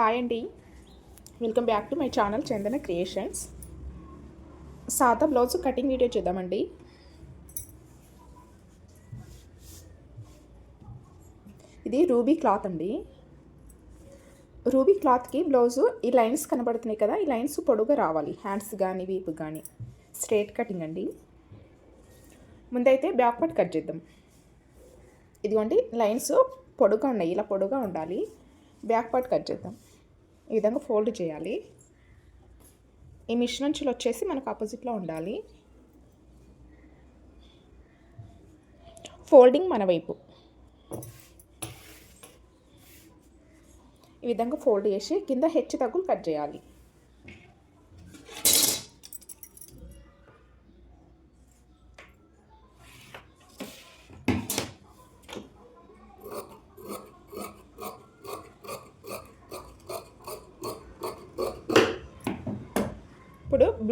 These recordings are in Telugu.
హాయ్ అండి welcome back to my channel Chandana creations సాదా బ్లౌజ్ కటింగ్ వీడియో చూద్దామండి ఇది రూబీ క్లాత్ అండి రూబీ క్లాత్కి బ్లౌజు ఈ లైన్స్ కనబడుతున్నాయి కదా ఈ లైన్స్ పొడుగా రావాలి. హ్యాండ్స్ కానీ వీపు కానీ స్ట్రేట్ కటింగ్ అండి ముందైతే బ్యాక్ పార్ట్ కట్ చేద్దాం. ఇదిగోండి లైన్స్ పొడుగా ఉన్నాయి ఇలా పొడుగా ఉండాలి. బ్యాక్ పార్ట్ కట్ చేద్దాం. ఈ విధంగా ఫోల్డ్ చేయాలి. ఈ మిషనంచులు వచ్చేసి మనకు ఆపోజిట్లో ఉండాలి. ఫోల్డింగ్ మన వైపు. ఈ విధంగా ఫోల్డ్ చేసి కింద హెచ్చు తగ్గులు కట్ చేయాలి.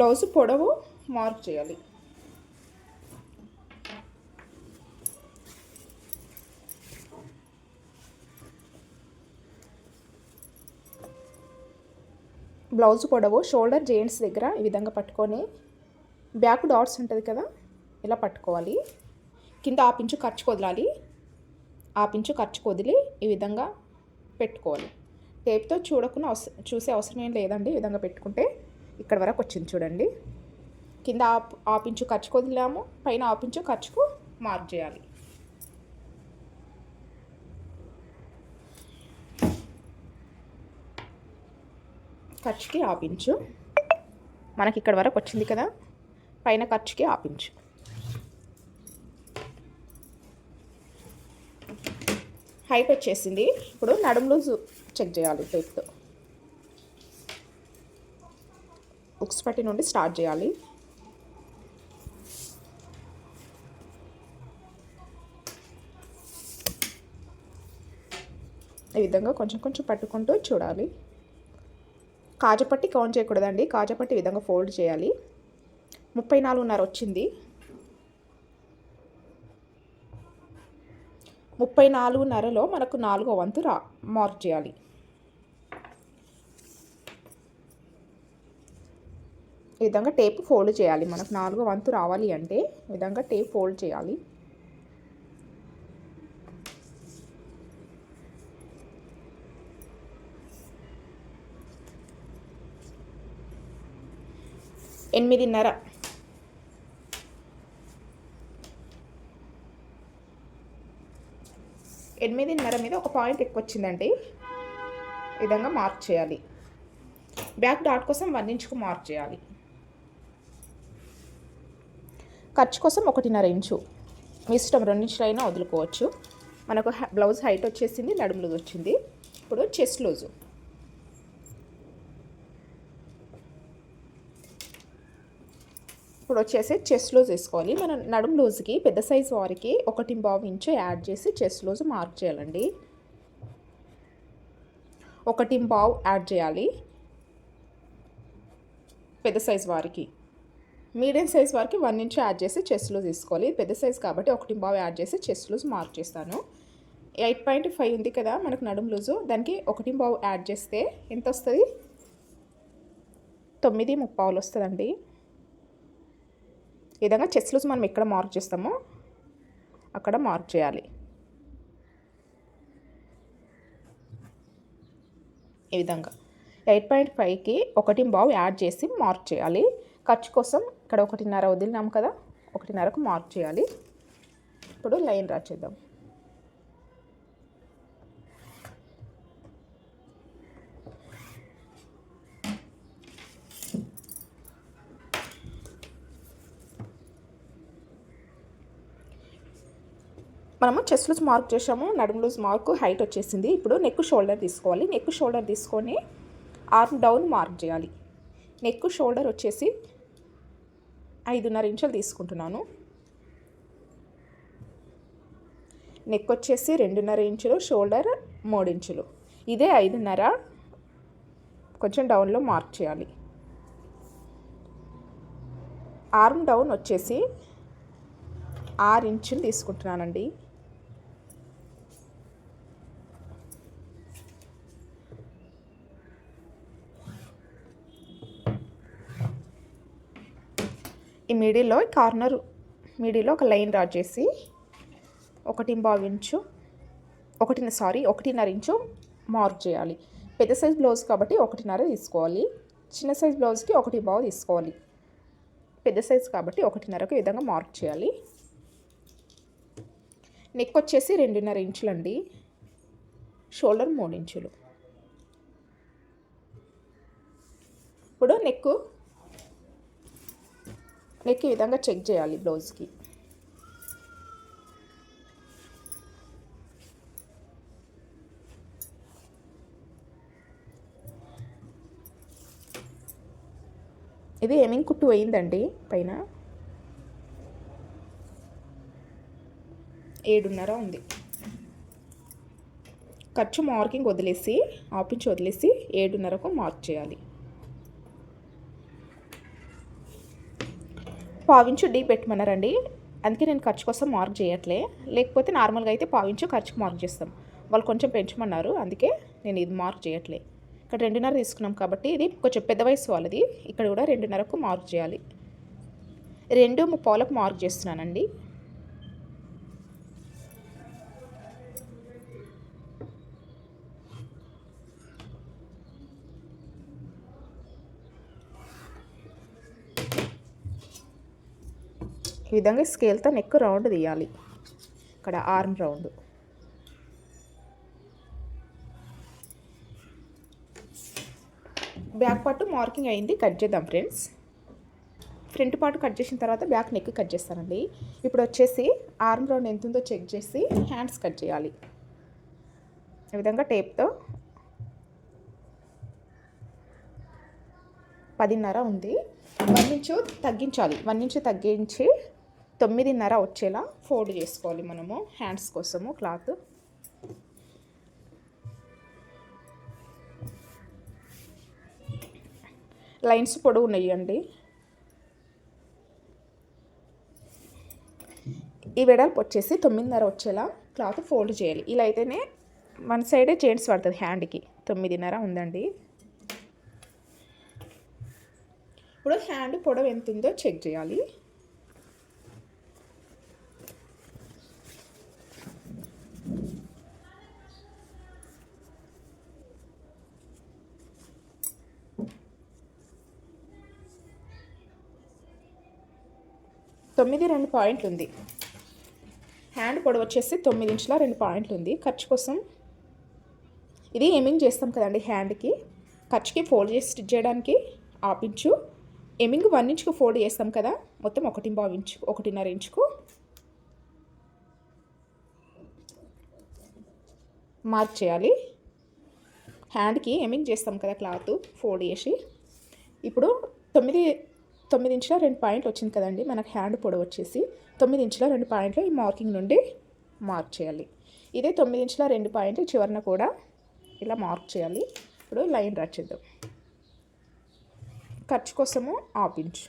బ్లౌజ్ పొడవు మార్క్ చేయాలి. బ్లౌజ్ పొడవు షోల్డర్ జెయింట్స్ దగ్గర ఈ విధంగా పట్టుకొని బ్యాక్ డాట్స్ ఉంటుంది కదా ఇలా పట్టుకోవాలి. కింద ఆ పించు ఖర్చు వదలాలి ఆ పించు ఖర్చు వదిలి ఈ విధంగా పెట్టుకోవాలి. టేప్తో చూడకుండా అవసరం చూసే అవసరం ఏం లేదండి ఈ విధంగా పెట్టుకుంటే. ఇక్కడ వరకు వచ్చింది చూడండి. కింద ఆపించు ఆ ఖర్చుకు వదిలాము పైన ఆపించు ఖర్చుకు మార్క్ చేయాలి. ఖర్చుకి ఆపించు. మనకి ఇక్కడ వరకు వచ్చింది కదా పైన ఖర్చుకి ఆపించు. హైట్ వచ్చేసింది. ఇప్పుడు నడుము చెక్ చేయాలి టేప్తో హుక్స్ పట్టి నుండి స్టార్ట్ చేయాలి. ఈ విధంగా కొంచెం కొంచెం పట్టుకుంటూ చూడాలి. కాజపట్టి కౌంట్ చేయకూడదండి. కాజపట్టి ఈ విధంగా ఫోల్డ్ చేయాలి. ముప్పై నాలుగున్నర వచ్చింది. ముప్పై నాలుగున్నరలో మనకు నాలుగో వంతు రా మార్క్ చేయాలి. విధంగా టేప్ ఫోల్డ్ చేయాలి. మనకు నాలుగో వంతు రావాలి అంటే విధంగా టేప్ ఫోల్డ్ చేయాలి. ఎనిమిదిన్నర. ఎనిమిదిన్నర మీద ఒక పాయింట్ ఎక్కువ వచ్చిందండి విధంగా మార్క్ చేయాలి. బ్యాక్ డాట్ కోసం వన్ ఇంచుకు మార్క్ చేయాలి. ఖర్చు కోసం ఒకటిన్నర ఇంచు. మీ ఇష్టం రెండించులైనా వదులుకోవచ్చు. మనకు బ్లౌజ్ హైట్ వచ్చేసింది నడుము లూజ్ వచ్చింది. ఇప్పుడు చెస్ట్ లూజు. ఇప్పుడు వచ్చేసి చెస్ట్ లూజ్ వేసుకోవాలి. మనం నడుము లూజ్కి పెద్ద సైజ్ వారికి ఒకటి బావు ఇంచు యాడ్ చేసి చెస్ట్ లూజ్ మార్క్ చేయాలండి. ఒకటి బావు యాడ్ చేయాలి. పెద్ద సైజ్ వారికి. మీడియం సైజ్ వరకు వన్ ఇంచ్ యాడ్ చేసి చెస్ట్ లూజ్ తీసుకోవాలి. పెద్ద సైజ్ కాబట్టి ఒకటి బావు యాడ్ చేసి చెస్ట్ లూజ్ మార్క్ చేస్తాను. ఎయిట్ పాయింట్ ఫైవ్ ఉంది కదా మనకు నడుము లూజు. దానికి ఒకటి బావు యాడ్ చేస్తే ఎంత వస్తుంది? తొమ్మిది ముప్పావులు వస్తుందండి. ఈ విధంగా చెస్ట్ లూజ్ మనం ఎక్కడ మార్క్ చేస్తామో. అక్కడ మార్క్ చేయాలి. ఈ విధంగా. ఎయిట్ పాయింట్ ఫైవ్కి ఒకటి బావు యాడ్ చేసి మార్క్ చేయాలి. ఖర్చు కోసం ఇక్కడ ఒకటిన్నర వదిలినాం కదా ఒకటిన్నరకు మార్క్ చేయాలి. ఇప్పుడు లైన్ డ్రా చేద్దాం మనము చెస్ట్ లూజ్ మార్క్ చేసాము నడుము లూజ్ మార్క్ హైట్ వచ్చేసింది. ఇప్పుడు నెక్ షోల్డర్ తీసుకోవాలి. నెక్ షోల్డర్ తీసుకొని ఆర్మ్ డౌన్ మార్క్ చేయాలి. నెక్ షోల్డర్ వచ్చేసి ఐదున్నర ఇంచులు తీసుకుంటున్నాను. నెక్ వచ్చేసి రెండున్నర ఇంచులు షోల్డర్ మూడు ఇంచులు. ఇదే ఐదున్నర. కొంచెం డౌన్లో మార్క్ చేయాలి. ఆర్మ్ డౌన్ వచ్చేసి ఆరు ఇంచులు తీసుకుంటున్నానండి. ఈ మిడిల్లో కార్నర్ మిడిల్లో ఒక లైన్ డ్రా చేసి ఒకటి బావు ఇంచు ఒకటి సారీ ఒకటిన్నర ఇంచు మార్క్ చేయాలి. పెద్ద సైజ్ బ్లౌజ్ కాబట్టి ఒకటిన్నర తీసుకోవాలి. చిన్న సైజ్ బ్లౌజ్కి ఒకటి బావు తీసుకోవాలి. పెద్ద సైజ్ కాబట్టి ఒకటిన్నరకు ఈ విధంగా మార్క్ చేయాలి. నెక్ వచ్చేసి రెండున్నర ఇంచులు అండి షోల్డర్ మూడు ఇంచులు. ఇప్పుడు నెక్ నెక్ ఈ విధంగా చెక్ చేయాలి బ్లౌజ్కి. ఇది ఏమింగ్ కుట్టు అయిందండి పైన. ఏడున్నర ఉంది. ఖర్చు మార్కింగ్ వదిలేసి ఆపించి వదిలేసి ఏడున్నరకు మార్క్ చేయాలి. పావించు డీ పెట్టమన్నారండి. అందుకే నేను ఖర్చు కోసం మార్క్ చేయట్లే. లేకపోతే నార్మల్గా అయితే పావించు ఖర్చుకు మార్క్ చేస్తాం. వాళ్ళు కొంచెం పెంచమన్నారు. అందుకే నేను ఇది మార్క్ చేయట్లే. ఇక్కడ రెండున్నర తీసుకున్నాం కాబట్టి ఇది కొంచెం పెద్ద వయసు వాళ్ళది. ఇక్కడ కూడా రెండున్నరకు మార్క్ చేయాలి. రెండు ముప్పావులకు మార్క్ చేస్తున్నానండి. ఈ విధంగా స్కేల్తో నెక్ రౌండ్ తీయాలి. ఇక్కడ arm round. Back part marking అయింది కట్ చేద్దాం ఫ్రెండ్స్. ఫ్రంట్ పార్ట్ కట్ చేసిన తర్వాత బ్యాక్ నెక్ కట్ చేస్తానండి. ఇప్పుడు వచ్చేసి ఆర్మ్ రౌండ్ ఎంత ఉందో చెక్ చేసి హ్యాండ్స్ కట్ చేయాలి. ఈ విధంగా టేప్తో పదిన్నర ఉంది. వన్ ఇంచు తగ్గించాలి. వన్ ఇంచు తగ్గించి తొమ్మిదిన్నర వచ్చేలా ఫోల్డ్ చేసుకోవాలి మనము హ్యాండ్స్ కోసము క్లాత్. లైన్స్ పొడవు ఉన్నాయండి. ఈ వెడల్పు వచ్చేసి తొమ్మిదిన్నర వచ్చేలా క్లాత్ ఫోల్డ్ చేయాలి. ఇలా అయితేనే వన్ సైడే జెంట్స్ పడుతుంది హ్యాండ్కి. తొమ్మిదిన్నర ఉందండి. ఇప్పుడు హ్యాండ్ పొడవు ఎంత ఉందో చెక్ చేయాలి. తొమ్మిది రెండు పాయింట్లు ఉంది. హ్యాండ్ పొడవు వచ్చేసి తొమ్మిది ఇంచుల రెండు పాయింట్లు ఉంది. ఖర్చు కోసం ఇది ఎమింగ్ చేస్తాం కదండి హ్యాండ్కి. ఖర్చుకి ఫోల్డ్ చేసి స్టిచ్ చేయడానికి హాఫ్ ఇంచు. ఎమింగ్ వన్ ఇంచుకు ఫోల్డ్ చేస్తాం కదా మొత్తం ఒకటి బావ్ ఇంచు ఒకటిన్నర ఇంచుకు. మార్క్ చేయాలి. హ్యాండ్కి ఎమింగ్ చేస్తాం కదా క్లాత్ ఫోల్డ్ చేసి. ఇప్పుడు తొమ్మిది తొమ్మిది ఇంచుల రెండు పాయింట్లు వచ్చింది కదండి. మనకు హ్యాండ్ పొడవు వచ్చేసి తొమ్మిది ఇంచుల రెండు పాయింట్లు ఈ మార్కింగ్ నుండి మార్క్ చేయాలి. ఇదే తొమ్మిది ఇంచుల రెండు పాయింట్లు చివరన కూడా ఇలా మార్క్ చేయాలి. ఇప్పుడు లైన్ డ్రా చేద్దాం. ఖర్చు కోసము హాఫ్ ఇంచ్.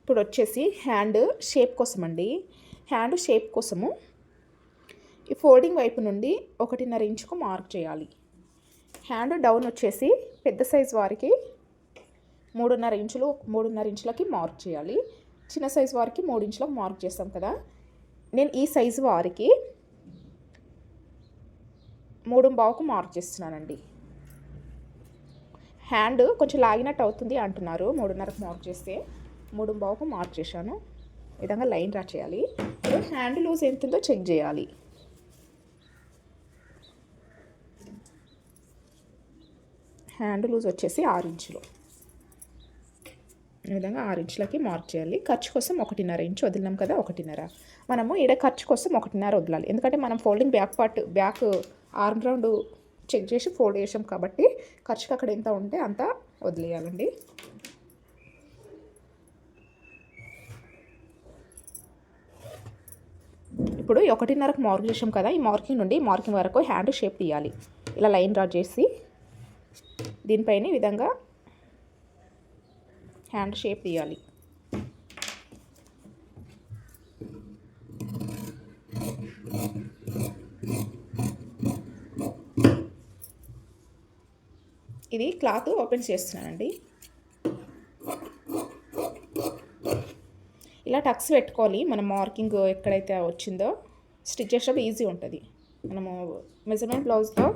ఇప్పుడు వచ్చేసి హ్యాండ్ షేప్ కోసం అండి హ్యాండ్ షేప్ కోసము ఈ ఫోల్డింగ్ వైపు నుండి ఒకటిన్నర ఇంచుకు మార్క్ చేయాలి. హ్యాండ్ డౌన్ వచ్చేసి పెద్ద సైజ్ వారికి మూడున్నర ఇంచులు మూడున్నర ఇంచులకి మార్క్ చేయాలి. చిన్న సైజ్ వారికి మూడు ఇంచులకు మార్క్ చేస్తాం కదా. నేను ఈ సైజు వారికి మూడు బావుకు మార్క్ చేస్తున్నానండి. హ్యాండ్ కొంచెం లాగినట్టు అవుతుంది అంటున్నారు. మూడున్నరకు మార్క్ చేస్తే మూడు బావుకు మార్క్ చేశాను. విధంగా లైన్ డ్రా చేయాలి. హ్యాండ్ లూజ్ ఎంత ఉందో చెక్ చేయాలి. హ్యాండ్ లూజ్ వచ్చేసి ఆరు ఇంచులు. ఈ విధంగా ఆరు ఇంచులకి మార్క్ చేయాలి. ఖర్చు కోసం ఒకటిన్నర ఇంచు వదిలినాం కదా ఒకటిన్నర. మనము ఈడ ఖర్చు కోసం ఒకటిన్నర వదలాలి. ఎందుకంటే మనం folding back part back arm round check చేసి ఫోల్డ్ చేసాం కాబట్టి ఖర్చుకి అక్కడ ఎంత ఉంటే అంత వదిలేయాలండి. ఇప్పుడు ఒకటిన్నరకు మార్క్ చేసాం కదా ఈ మార్కింగ్ నుండి మార్కింగ్ వరకు హ్యాండ్ షేప్ తీయాలి. ఇలా లైన్ డ్రా చేసి దీనిపైన ఈ విధంగా హ్యాండ్ షేప్ తీయాలి. ఇది క్లాత్ ఓపెన్ చేస్తున్నానండి. ఇలా టక్స్ పెట్టుకోవాలి మన మార్కింగ్ ఎక్కడైతే వచ్చిందో. స్టిచ్ చేసేటప్పుడు ఈజీ ఉంటుంది. మనము మెజర్మెంట్ బ్లౌజ్లో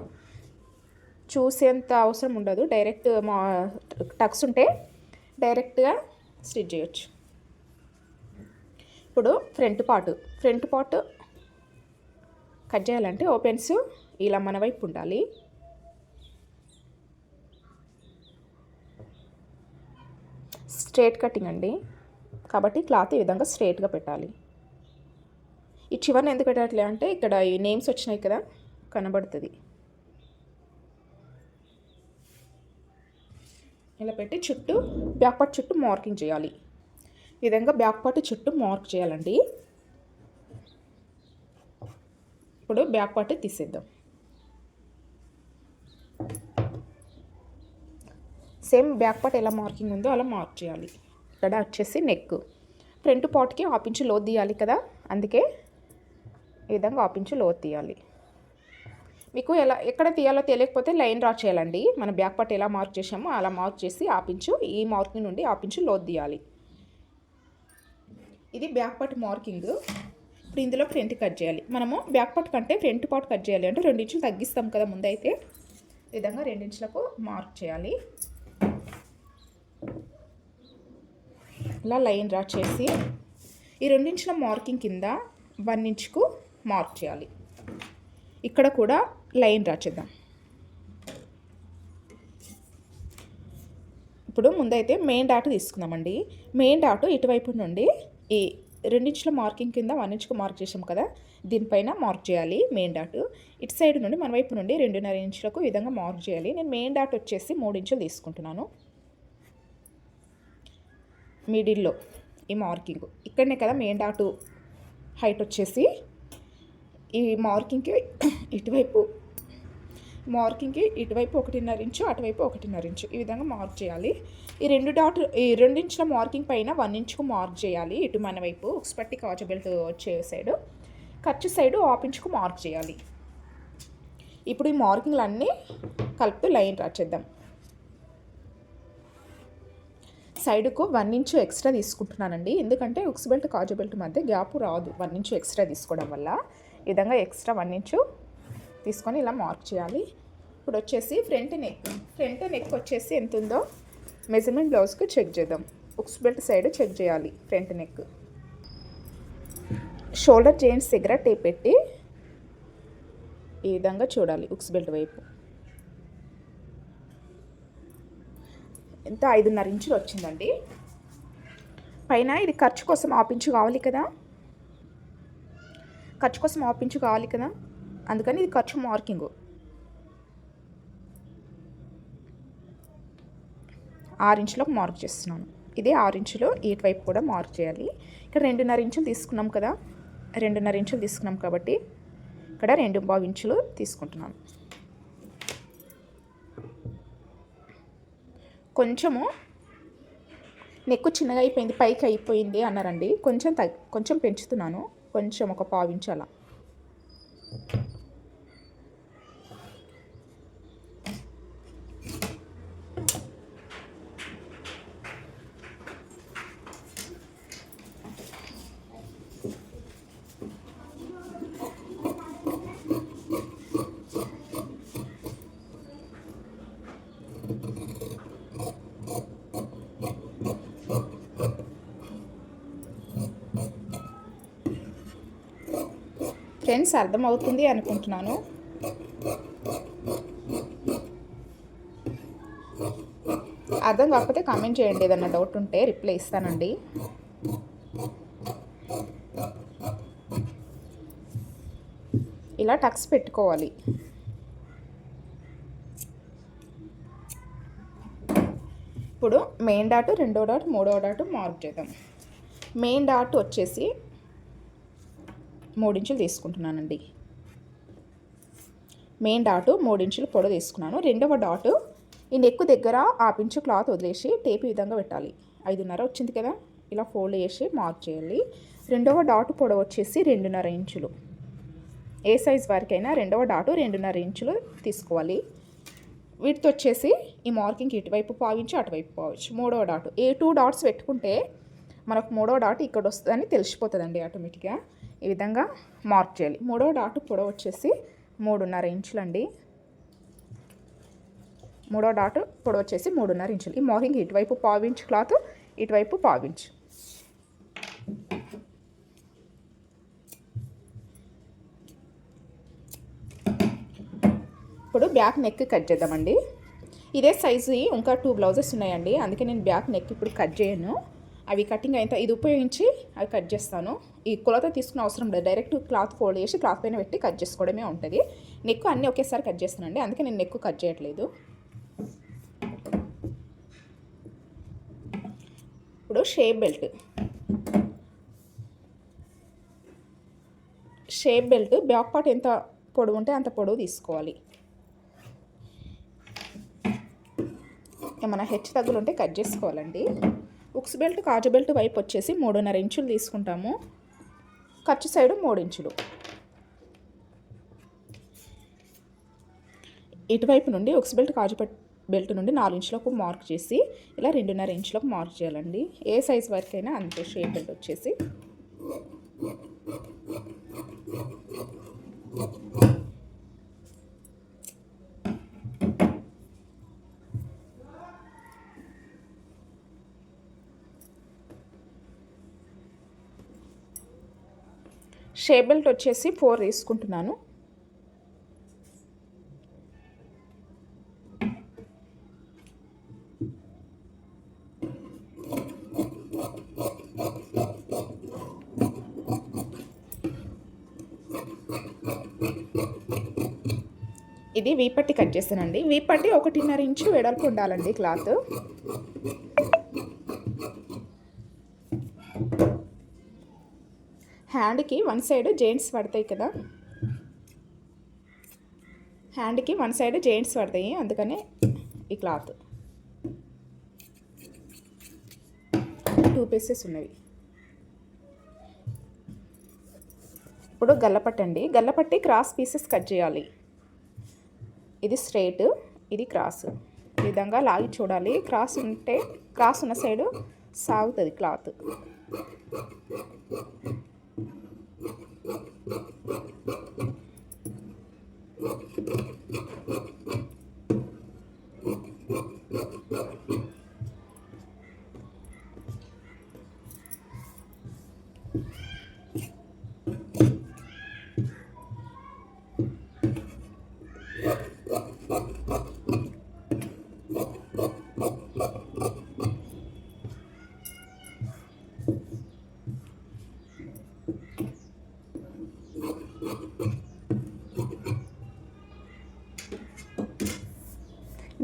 చూసేంత అవసరం ఉండదు. డైరెక్ట్ మా టక్స్ ఉంటే డైరెక్ట్గా స్టిచ్ చేయొచ్చు. ఇప్పుడు front part. Front part cut చేయాలంటే ఓపెన్స్ ఇలా మన వైపు ఉండాలి. స్ట్రేట్ కటింగ్ అండి. కాబట్టి క్లాత్ ఈ విధంగా స్ట్రేట్గా పెట్టాలి. ఈ చివరిని ఎందుకు పెట్టట్లే అంటే ఇక్కడ ఈ నేమ్స్ వచ్చినాయి కదా కనబడుతుంది. ఇలా పెట్టి చుట్టూ బ్యాక్ పార్ట్ చుట్టూ మార్కింగ్ చేయాలి. ఈ విధంగా బ్యాక్ పార్ట్ చుట్టూ మార్క్ చేయాలండి. ఇప్పుడు బ్యాక్ పార్ట్ తీసేద్దాం. సేమ్ బ్యాక్ పార్ట్ ఎలా మార్కింగ్ ఉందో అలా మార్క్ చేయాలి. ఇక్కడ వచ్చేసి నెక్. ఫ్రంట్ పార్ట్కి ఆపించి లోత్ లోతు తీయాలి కదా అందుకే ఈ విధంగా ఆపించి లోతు తీయాలి. మీకు ఎలా ఎక్కడ తీయాలో తెలియకపోతే లైన్ డ్రా చేయాలండి. మన బ్యాక్ పార్ట్ ఎలా మార్క్ చేసామో అలా మార్క్ చేసి ఆపించు. ఈ మార్కింగ్ నుండి ఆపించు లోతు తీయాలి. ఇది బ్యాక్ పార్ట్ మార్కింగ్. ఇప్పుడు ఇందులో ఫ్రంట్ కట్ చేయాలి. మనము బ్యాక్ పార్ట్ కంటే ఫ్రంట్ పార్ట్ కట్ చేయాలి. అంటే రెండు ఇంచులు తగ్గిస్తాం కదా ముందైతే. విధంగా రెండించులకు మార్క్ చేయాలి. ఇలా లైన్ డ్రా చేసి ఈ రెండించుల మార్కింగ్ కింద వన్ ఇంచుకు మార్క్ చేయాలి. ఇక్కడ కూడా లైన్ రాచేద్దాం చేద్దాం. ఇప్పుడు ముందైతే మెయిన్ డాట్ తీసుకుందామండి. మెయిన్ డాట్ ఇటువైపు నుండి ఈ రెండించుల మార్కింగ్ కింద వన్ ఇంచుకు మార్క్ చేసాం కదా దీనిపైన మార్క్ చేయాలి మెయిన్ డాట్. ఇటు సైడ్ నుండి మన వైపు నుండి రెండున్నర ఇంచులకు ఈ విధంగా మార్క్ చేయాలి. నేను మెయిన్ డాట్ వచ్చేసి మూడు ఇంచులు తీసుకుంటున్నాను. మిడిల్లో ఈ మార్కింగ్. ఇక్కడనే కదా మెయిన్ డాట్ హైట్ వచ్చేసి. ఈ మార్కింగ్కి ఇటువైపు మార్కింగ్కి ఇటువైపు ఒకటిన్నర ఇంచు అటువైపు ఒకటిన్నర ఇంచు. ఈ విధంగా మార్క్ చేయాలి. ఈ రెండు డాట్ ఈ రెండు ఇంచుల మార్కింగ్ పైన వన్ ఇంచుకు మార్క్ చేయాలి. ఇటు మన వైపు ఉక్స్పట్టి కాజ బెల్ట్ వచ్చే సైడు ఖర్చు సైడు ఆఫ్ ఇంచుకు మార్క్ చేయాలి. ఇప్పుడు ఈ మార్కింగ్లు అన్నీ కలుపుతూ లైన్ రాచేద్దాం చేద్దాం. సైడ్కు వన్ ఇంచు ఎక్స్ట్రా తీసుకుంటున్నానండి. ఎందుకంటే ఉక్స్ బెల్ట్ కాజు బెల్ట్ మధ్య గ్యాప్ రాదు వన్ ఇంచు ఎక్స్ట్రా తీసుకోవడం వల్ల. విధంగా ఎక్స్ట్రా వన్ ఇంచు తీసుకొని ఇలా మార్క్ చేయాలి. ఇప్పుడు వచ్చేసి ఫ్రంట్ నెక్. ఫ్రంట్ నెక్ వచ్చేసి ఎంత ఉందో మెజర్మెంట్ బ్లౌజ్కి చెక్ చేద్దాం. ఉక్స్ బెల్ట్ సైడ్ చెక్ చేయాలి ఫ్రంట్ నెక్. షోల్డర్ జాయింట్స్ దగ్గర టేప్ పెట్టి ఈ విధంగా చూడాలి ఉక్స్ బెల్ట్ వైపు. ఎంత ఐదున్నర ఇంచులు వచ్చిందండి. పైన ఇది ఖర్చు కోసం ఆపించు కావాలి కదా. ఖర్చు కోసం ఆపించు కావాలి కదా. అందుకని ఇది ఖర్చు మార్కింగ్. ఆరు ఇంచులకు మార్క్ చేస్తున్నాను. ఇదే ఆరు ఇంచులు వైపు కూడా మార్క్ చేయాలి. ఇక్కడ రెండున్నర ఇంచులు తీసుకున్నాం కదా. రెండున్నర ఇంచులు తీసుకున్నాం కాబట్టి ఇక్కడ రెండు బాగు ఇంచులు తీసుకుంటున్నాను. కొంచెము నెక్కు చిన్నగా అయిపోయింది పైకి అయిపోయింది అన్నారండి. కొంచెం తగ్ కొంచెం పెంచుతున్నాను. కొంచెం ఒక పావించు ఫ్రెండ్స్ అర్థమవుతుంది అనుకుంటున్నాను. అర్థం కాకపోతే కామెంట్ చేయండి ఏదన్నా డౌట్ ఉంటే రిప్లై ఇస్తానండి. ఇలా టక్స్ పెట్టుకోవాలి. ఇప్పుడు మెయిన్ డాట్ రెండో డాట్ మూడో డాట్ మార్క్ చేద్దాం. మెయిన్ డాట్ వచ్చేసి మూడించులు తీసుకుంటున్నానండి. మెయిన్ డాటు మూడించులు పొడ తీసుకున్నాను. రెండవ డాటు ఈ నెక్కు దగ్గర ఆపించు క్లాత్ వదిలేసి టేప్ ఈ విధంగా పెట్టాలి. ఐదున్నర వచ్చింది కదా ఇలా ఫోల్డ్ చేసి మార్క్ చేయాలి. రెండవ డాటు పొడవు వచ్చేసి రెండున్నర ఇంచులు. ఏ సైజ్ వరకైనా రెండవ డాటు రెండున్నర ఇంచులు తీసుకోవాలి. వీటితో వచ్చేసి ఈ మార్కింగ్ ఇటువైపు పావించి అటువైపు పావచ్చు మూడవ డాటు. ఏ టూ డాట్స్ పెట్టుకుంటే మనకు మూడో డాట్ ఇక్కడ వస్తుందని తెలిసిపోతుందండి ఆటోమేటిక్గా. ఈ విధంగా మార్క్ చేయాలి. మూడో డాట్ పొడవు వచ్చేసి మూడున్నర ఇంచులండి. మూడో డాట్ పొడవు వచ్చేసి మూడున్నర ఇంచులు. ఈ మార్కింగ్ ఇటువైపు పావించు క్లాత్ ఇటువైపు పావించు ఇప్పుడు బ్యాక్ నెక్ కట్ చేద్దామండి. ఇదే సైజు ఇంకా టూ బ్లౌజెస్ ఉన్నాయండి. అందుకే నేను బ్యాక్ నెక్ ఇప్పుడు కట్ చేయను. అవి కటింగ్ అయిన ఇది ఉపయోగించి అవి కట్ చేస్తాను. ఈ కొలత తీసుకునే అవసరం లేదు. డైరెక్ట్ క్లాత్ ఫోల్డ్ చేసి క్లాత్ పైన పెట్టి కట్ చేసుకోవడమే ఉంటుంది. నెక్ అన్నీ ఒకేసారి కట్ చేస్తానండి. అందుకే నేను నెక్ కట్ చేయట్లేదు. ఇప్పుడు shape belt shape belt back part ఎంత పొడవు ఉంటే అంత పొడవు తీసుకోవాలి. ఏమైనా హెచ్చు తగ్గులు ఉంటే కట్ చేసుకోవాలండి. హుక్స్ బెల్ట్ కాజు బెల్ట్ వైపు వచ్చేసి మూడున్నర ఇంచులు తీసుకుంటాము. ఖర్చు సైడ్ మూడు ఇంచులు. ఇటువైపు నుండి హుక్స్ బెల్ట్ కాజు బెల్ట్ నుండి నాలుగు ఇంచులకు మార్క్ చేసి ఇలా రెండున్నర ఇంచులకు మార్క్ చేయాలండి. ఏ సైజ్ వరకైనా అంతే షేప్ బెల్ట్ వచ్చేసి. షేప్ బెల్ట్ వచ్చేసి ఫోర్ తీసుకుంటున్నాను. ఇది వీపట్టి కట్ చేస్తానండి. వీపట్టి ఒకటిన్నర ఇంచు వెడల్పు ఉండాలండి క్లాత్. హ్యాండ్కి వన్ సైడ్ జెయింట్స్ పడతాయి కదా. హ్యాండ్కి వన్ సైడ్ జెయింట్స్ పడతాయి అందుకనే ఈ క్లాత్. టూ పీసెస్ ఉన్నవి. ఇప్పుడు గల్లపట్టండి. గల్లపట్టి క్రాస్ పీసెస్ కట్ చేయాలి. ఇది స్ట్రైట్ ఇది క్రాస్. ఈ విధంగా లాగి చూడాలి. క్రాస్ ఉంటే క్రాస్ ఉన్న సైడు సాగుతుంది క్లాత్.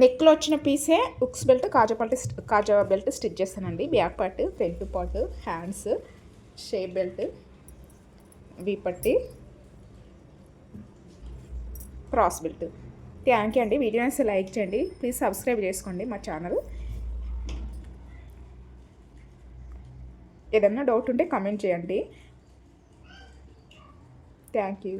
నెక్లో వచ్చిన పీసే ఉక్స్ బెల్ట్ కాజా పల్ట్ కాజా బెల్ట్ స్టిచ్ చేస్తానండి. Back part front part hands shape belt వీపట్టి cross belt. Thank you అండి. వీడియోని లైక్ చేయండి. ప్లీజ్ సబ్స్క్రైబ్ చేసుకోండి మా ఛానల్. ఏదన్నా డౌట్ ఉంటే కమెంట్ చేయండి. Thank you.